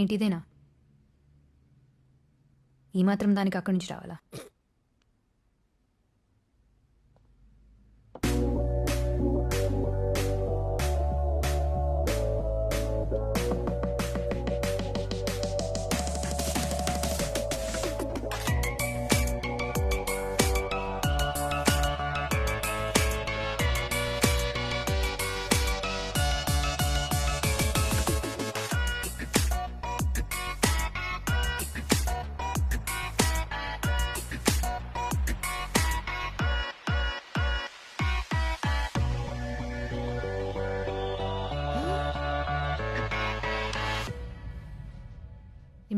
ఏంటిదేనా? ఈ మాత్రం దానికి అక్కడి నుంచి రావాలా?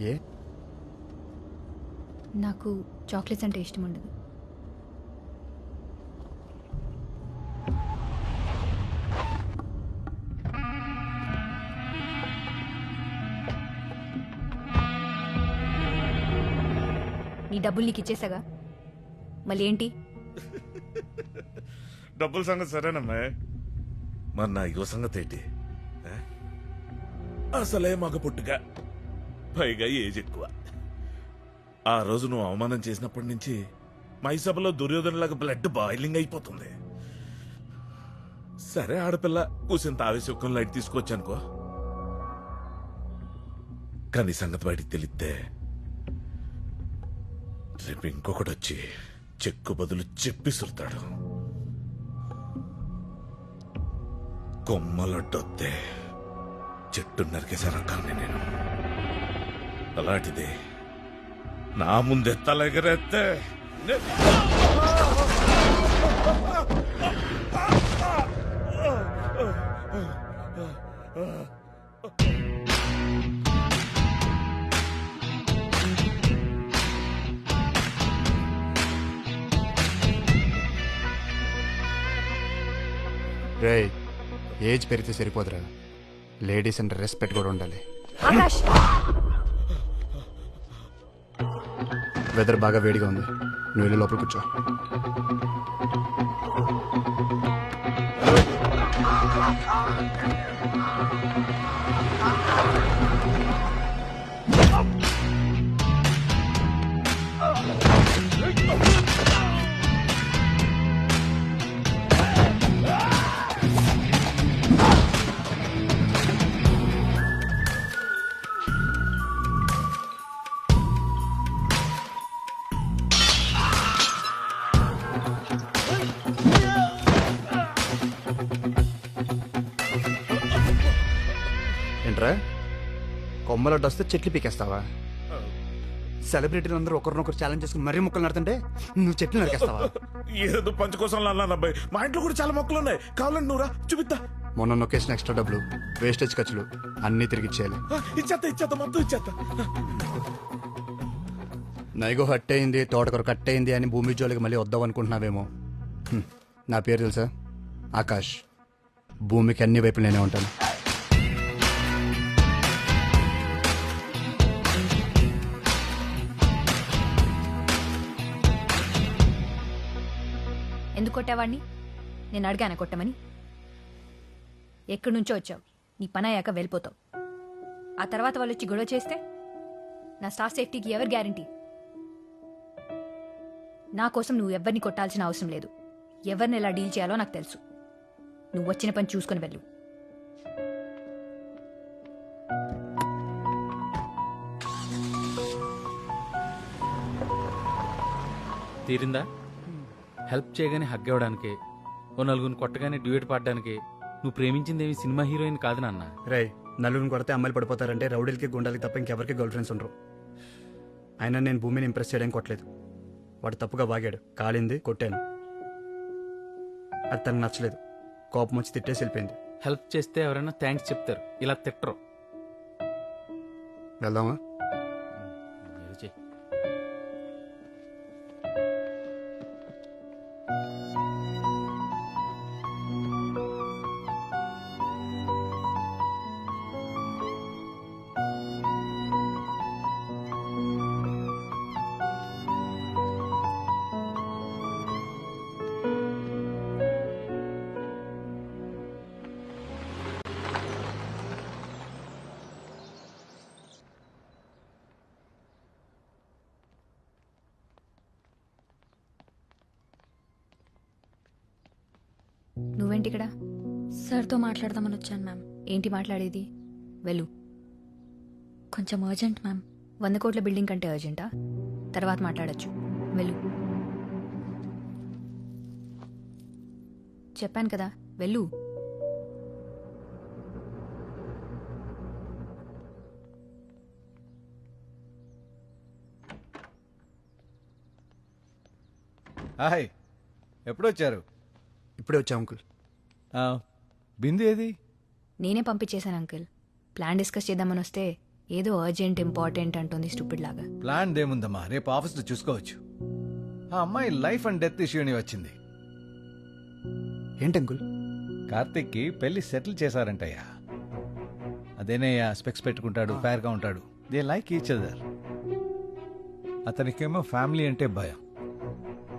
ఏ? నాకు చాక్లెట్స్ అంటే ఇష్టం ఉండదు. నీ డబ్బులు నీకు ఇచ్చేసాగా? మళ్ళీ ఏంటి? డబ్బుల సంగతి సరేనమ్మా మరి నా యువ సంగతి ఏంటి? అసలే మగ పుట్టుక. పైగా ఏజ్ ఎక్కువ. ఆ రోజు నువ్వు అవమానం చేసినప్పటి నుంచి మైసభలో దుర్యోధన దుర్యోధనలాగా బ్లడ్ బాయిలింగ్ అయిపోతుంది. సరే ఆడపిల్ల కూసింత ఆవేశం లైట్ తీసుకొచ్చానుకో. కానీ సంగతి బయటికి తెలిస్తే రేపు ఇంకొకటి వచ్చి చెక్కు బదులు చెప్పిసురుతాడు కొమ్మలొడ్డొత్తే చెట్టు నరికేసే కానీ నేను. అలాంటిది. నా ముందే తలెగరెత్తే. రే ఏజ్ పెరిగితే సరిపోదురా. లేడీస్ అంటే రెస్పెక్ట్ కూడా ఉండాలి. ఆకాష్! వెదర్ బాగా వేడిగా ఉంది. నువ్వు వెళ్ళి లోపల కూర్చో. ఏంట్రా కొమ్మలడ్డు వస్తే చెట్లు పీకేస్తావా? సెలబ్రిటీలు అందరూ ఒకరినొకరు ఛాలెంజ్ చేసుకుని మరీ మొక్కలు నడుతుంటే నువ్వు చెట్లు నరికేస్తావా? ఏదో పంచ కోసం అన్నాను అబ్బాయి. మా ఇంట్లో కూడా చాలా మొక్కలు ఉన్నాయి. కావాలండి నువ్వురా చూపిద్దా మొన్న నొక్కేసిన ఎక్స్ట్రా డబ్బులు వేస్టేజ్ ఖర్చులు అన్నీ తిరిగి ఇచ్చేయాలి. ఆ, ఇచ్చేత్తా ఇచ్చేత్తా మొత్తం ఇచ్చేత్తా నైగో హట్ అయింది తోటకూర కట్ అయింది అని భూమి జోలికి మళ్ళీ వద్దాం అనుకుంటున్నావేమో. నా పేరు తెలుసా? ఆకాష్. భూమికి అన్ని వైపులు నేనే ఉంటాను. కొట్టావాడిని నేను అడిగాను కొట్టమని? ఎక్కడి నుంచో వచ్చావు. నీ పని అయ్యాక వెళ్ళిపోతావు. ఆ తర్వాత వాళ్ళు వచ్చి గొడవ చేస్తే? నా స్టాఫ్ సేఫ్టీకి ఎవరు గ్యారంటీ? నా కోసం నువ్వు ఎవరిని కొట్టాల్సిన అవసరం లేదు. ఎవరిని ఎలా డీల్ చేయాలో నాకు తెలుసు. నువ్వు వచ్చిన పని చూసుకొని వెళ్ళు. తీరిందా? హెల్ప్ చేయగానే హగ్ ఇవ్వడానికి ఓ నలుగురిని కొట్టగానే డ్యూయట్ పాడడానికి నువ్వు ప్రేమించిందేమి సినిమా హీరోయిన్ కాదు నాన్న. రే నలుగురిని కొడితే అమ్మాయిలు పడిపోతారంటే రౌడీలకి గుండాలకి తప్ప ఇంకెవరికి గర్ల్ ఫ్రెండ్స్ ఉండరు. అయినా నేను భూమిని ఇంప్రెస్ చేయడానికి కొట్టలేదు. వాడు తప్పుగా వాగాడు. కాలింది కొట్టాను. అది తనకు నచ్చలేదు. కోపం వచ్చి తిట్టేసి వెళ్ళిపోయింది. హెల్ప్ చేస్తే ఎవరైనా థ్యాంక్స్ చెప్తారు. ఇలా తిట్టరు. వెళ్దామా? నువ్వేంటి ఇక్కడ? సార్తో మాట్లాడదామని వచ్చాను మ్యామ్. ఏంటి మాట్లాడేది? వెళ్ళు. కొంచెం అర్జెంట్ మ్యామ్. వంద కోట్ల బిల్డింగ్ కంటే అర్జెంటా తర్వాత మాట్లాడొచ్చు. వెళ్ళు. చెప్పాను కదా వెళ్ళు. హాయ్. ఎప్పుడొచ్చారు? ఇప్పుడే వచ్చా అంకుల్. ఆ, బిందు ఏది? నేనే పంపించేశాను అంకుల్. ప్లాన్ డిస్కస్ చేద్దామని వస్తే ఏదో అర్జెంట్ ఇంపార్టెంట్ అంటుంది స్టూపిడ్ లాగా ప్లాన్ దేముందమ్మా రేపు ఆఫీస్లో చూసుకోవచ్చు. ఆ అమ్మాయి లైఫ్ అండ్ డెత్ ఇష్యూని వచ్చింది. ఏంటి అంకుల్? కార్తిక్కి పెళ్ళి సెటిల్ చేశారంటయ్యా. అదేనయ్యా స్పెక్స్ పెట్టుకుంటాడు ఫేర్గా ఉంటాడు. They like each other. అతనికేమో family అంటే భయం.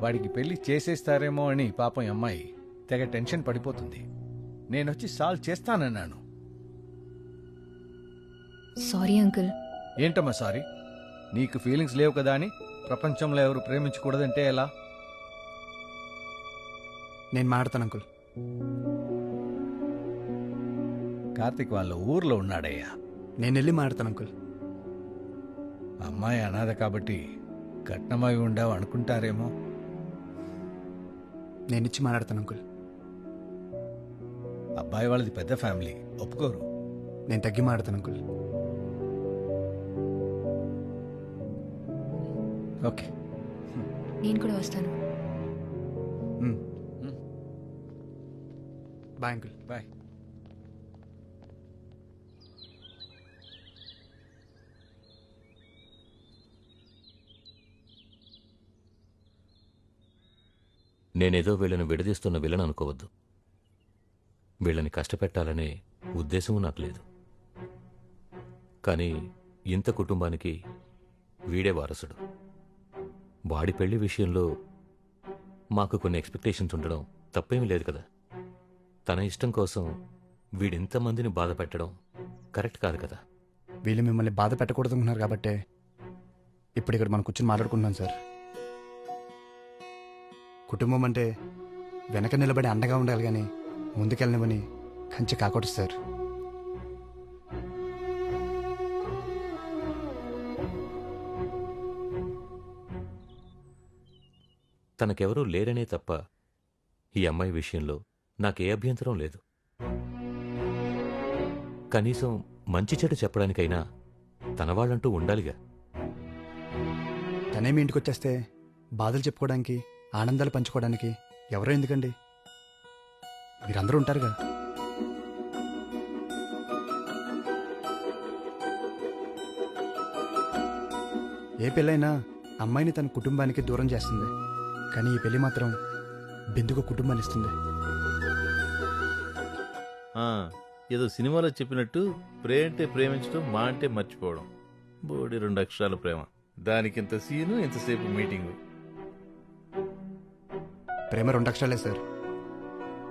వాడికి పెళ్ళి చేసేస్తారేమో అని పాపం ఈ అమ్మాయి తెగ టెన్షన్ పడిపోతుంది. నేనొచ్చి సాల్వ్ చేస్తానన్నాను. Sorry uncle. ఏంటమ్మా సారీ? నీకు ఫీలింగ్స్ లేవు కదా అని ప్రపంచంలో ఎవరు ప్రేమించకూడదంటే ఎలా? నేను మాట్లాడతాను అంకుల్. కార్తిక్ వాళ్ళ ఊర్లో ఉన్నాడయ్యా. నేను వెళ్ళి మాట్లాడతాను అంకుల్. అమ్మాయి అనాథ కాబట్టి కట్నమై ఉండవు అనుకుంటారేమో నేను ఇచ్చి మాట్లాడతాను అంకుల్. అబ్బాయి వాళ్ళది పెద్ద ఫ్యామిలీ. ఒప్పుకోరు. నేను తగ్గి మాట్లాడతాను అంకుల్. ఓకే. నేను కూడా వస్తాను. Bye uncle. బాయ్. నేనేదో వీళ్ళని విడదీస్తున్న విలన్ అనుకోవద్దు. వీళ్ళని కష్టపెట్టాలనే ఉద్దేశము నాకు లేదు. కానీ ఇంత కుటుంబానికి వీడే వారసుడు. వాడి పెళ్ళి విషయంలో మాకు కొన్ని ఎక్స్పెక్టేషన్స్ ఉండడం తప్పేమీ లేదు కదా. తన ఇష్టం కోసం వీడింతమందిని బాధ పెట్టడం కరెక్ట్ కాదు కదా. వీళ్ళు మిమ్మల్ని బాధ పెట్టకూడదు అనుకున్నారు కాబట్టే ఇప్పుడు ఇక్కడ మనం కూర్చొని మాట్లాడుకుంటున్నాం సార్. కుటుంబం అంటే వెనక నిలబడి అండగా ఉండాలి కానీ ముందుకెళ్ళనివని కంచి కాకూడదు సార్. తనకెవరూ లేరనే తప్ప ఈ అమ్మాయి విషయంలో నాకే అభ్యంతరం లేదు. కనీసం మంచి చెడు చెప్పడానికైనా తన వాళ్ళంటూ ఉండాలిగా. తనే మీ ఇంటికి వచ్చేస్తే బాధలు చెప్పుకోవడానికి ఆనందాలు పంచుకోవడానికి ఎవరో ఎందుకండి? మీరందరూ ఉంటారుగా. ఏ పెళ్ళైనా అమ్మాయిని తన కుటుంబానికి దూరం చేస్తుంది. కానీ ఈ పెళ్ళి మాత్రం బిందుకు కుటుంబాన్ని ఇస్తుంది. ఆ, ఏదో సినిమాలో చెప్పినట్టు ప్రే అంటే ప్రేమించడం మా అంటే మర్చిపోవడం. బోడి రెండు అక్షరాల ప్రేమ. దానికి ఇంత సీను ఇంతసేపు మీటింగు. ప్రేమ రెండు అక్షరాలే సార్.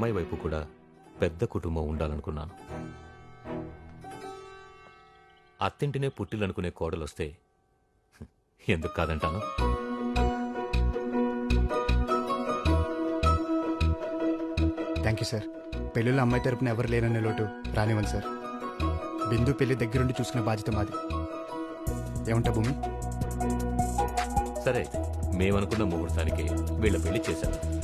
అమ్మాయి వైపు కూడా పెద్ద కుటుంబం ఉండాలనుకున్నాను. అత్తింటినే పుట్టిలనుకునే కోడలొస్తే ఎందుకు కాదంటాను? థ్యాంక్ యూ సార్ పెళ్ళిలో అమ్మాయి తరపున ఎవరు లేరనే లోటు రానివ్వండి సార్ బిందు పెళ్ళి దగ్గరుండి చూసుకునే బాధ్యత మాది. ఏమంటా భూమి? సరే మేమనుకున్న ముహూర్తానికి వీళ్ళ పెళ్ళి చేశాను.